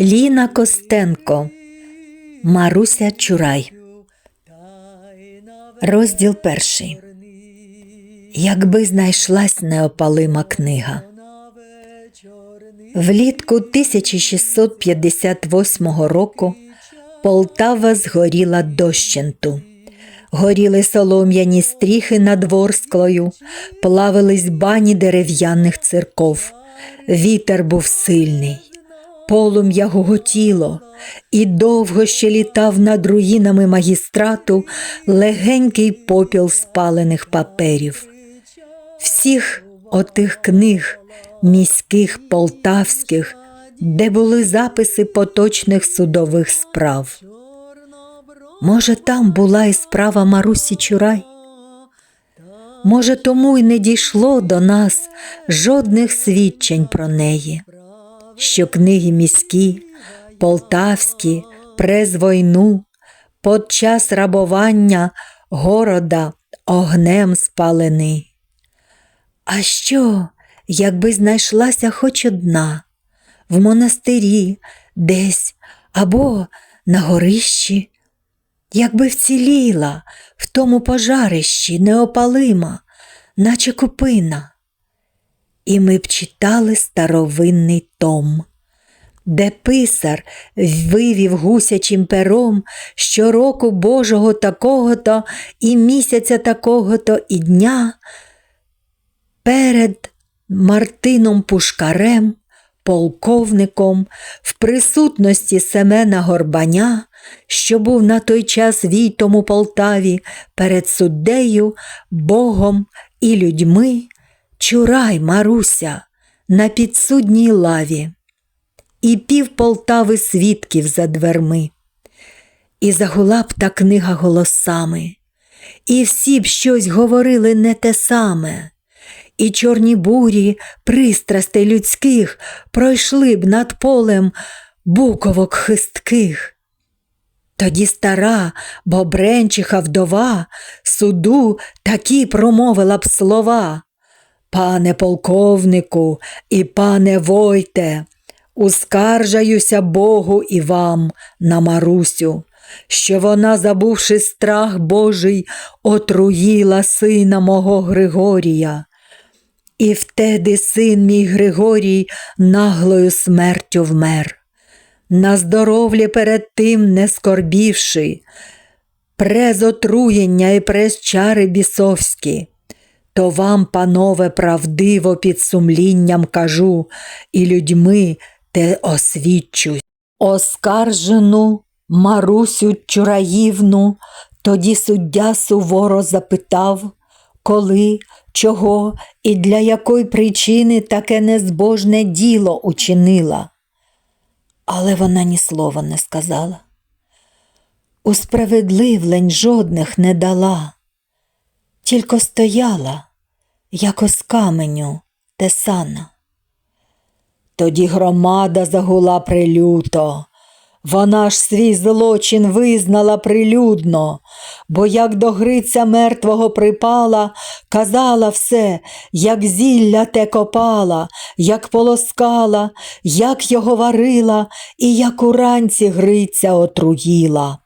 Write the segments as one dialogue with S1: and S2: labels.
S1: Ліна Костенко, Маруся Чурай. Розділ перший. Якби знайшлась неопалима книга. Влітку 1658 року Полтава згоріла дощенту. Горіли солом'яні стріхи над Ворсклою, плавились бані дерев'яних церков. Вітер був сильний, полум'я гоготіло, і довго ще літав над руїнами магістрату легенький попіл спалених паперів. Всіх отих книг, міських, полтавських, де були записи поточних судових справ. Може, там була і справа Марусі Чурай? Може, тому й не дійшло до нас жодних свідчень про неї, що книги міські, полтавські, през війну, под час рабування города огнем спалені. А що, якби знайшлася хоч одна в монастирі, десь або на горищі? якби вціліла в тому пожарищі неопалима, наче купина. І ми б читали старовинний том, де писар вивів гусячим пером щороку Божого такого-то і місяця такого-то і дня перед Мартином Пушкарем, полковником, в присутності Семена Горбаня що був на той час війтом у Полтаві перед суддею, Богом і людьми, чурай, Маруся, на підсудній лаві, і пів Полтави свідків за дверми. І загула б та книга голосами, і всі б щось говорили не те саме, і чорні бурі пристрастей людських пройшли б над полем буковок хистких. Тоді стара бобренчиха вдова суду такі промовила б слова. Пане полковнику і пане Войте, ускаржаюся Богу і вам на Марусю, що вона, забувши страх Божий, отруїла сина мого Григорія. І втеди син мій Григорій наглою смертю вмер на здоров'я перед тим не скорбівши, през отруєння і през чари бісовські, то вам, панове, правдиво під сумлінням кажу, і людьми те освідчусь. Оскаржену Марусю Чураївну, тоді суддя суворо запитав, коли, чого і для якої причини таке незбожне діло учинила але вона ні слова не сказала. Усправедливлень жодних не дала, тільки стояла, якось каменю тесана. Тоді громада загула прилюто, вона ж свій злочин визнала прилюдно, бо як до Гриця мертвого припала, казала все, як зілля те копала, як полоскала, як його варила, і як уранці Гриця отруїла.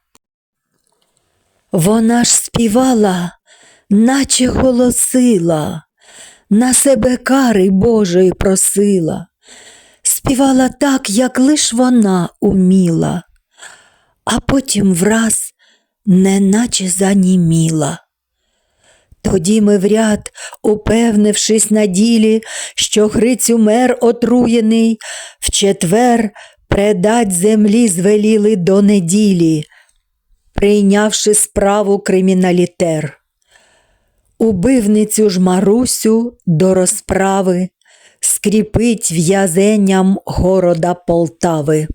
S1: Вона ж співала, наче голосила, на себе кари Божої просила співала так, як лиш вона уміла, а потім враз неначе заніміла. Тоді ми в ряд, упевнившись на ділі, що Гриць умер отруєний, в четвер предать землі звеліли до неділі, прийнявши справу криміналітер. Убивницю ж Марусю до розправи скріпить в'язенням города Полтави.